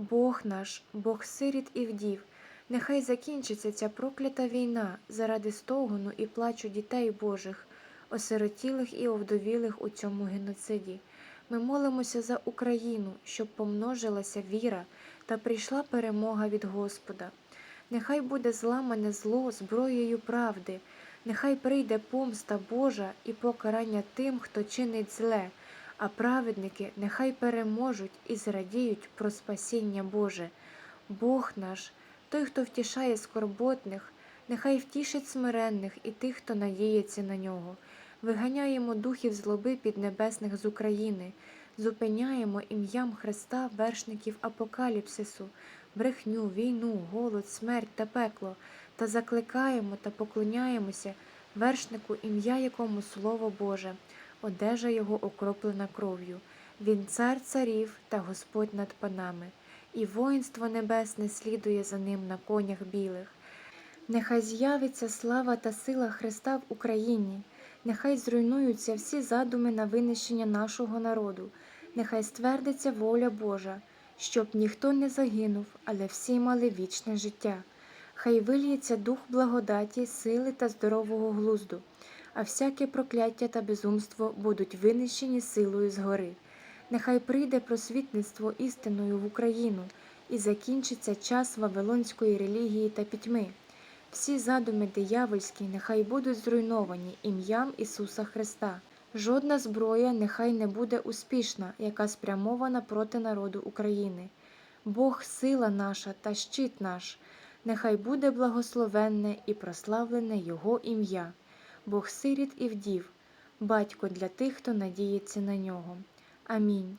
Бог наш, Бог сиріт і вдів, нехай закінчиться ця проклята війна заради стогону і плачу дітей Божих, осиротілих і овдовілих у цьому геноциді. Ми молимося за Україну, щоб помножилася віра та прийшла перемога від Господа. Нехай буде зламане зло зброєю правди, нехай прийде помста Божа і покарання тим, хто чинить зле, а праведники нехай переможуть і зрадіють про спасіння Боже. Бог наш, той, хто втішає скорботних, нехай втішить смиренних і тих, хто надіється на нього. Виганяємо духів злоби піднебесних з України, зупиняємо ім'ям Христа вершників апокаліпсису, брехню, війну, голод, смерть та пекло, та закликаємо та поклоняємося вершнику, ім'я якому Слово Боже, одежа його окроплена кров'ю. Він цар царів та Господь над панами, і воїнство небесне слідує за ним на конях білих. Нехай з'явиться слава та сила Христа в Україні, нехай зруйнуються всі задуми на винищення нашого народу, нехай ствердиться воля Божа, щоб ніхто не загинув, але всі мали вічне життя. Хай вильється дух благодаті, сили та здорового глузду, а всяке прокляття та безумство будуть винищені силою згори. Нехай прийде просвітництво істиною в Україну і закінчиться час вавилонської релігії та пітьми. Всі задуми диявольські нехай будуть зруйновані ім'ям Ісуса Христа. Жодна зброя нехай не буде успішна, яка спрямована проти народу України. Бог сила наша та щит наш, нехай буде благословенне і прославлене Його ім'я, Бог сиріт і вдів, батько для тих, хто надіється на нього. Амінь.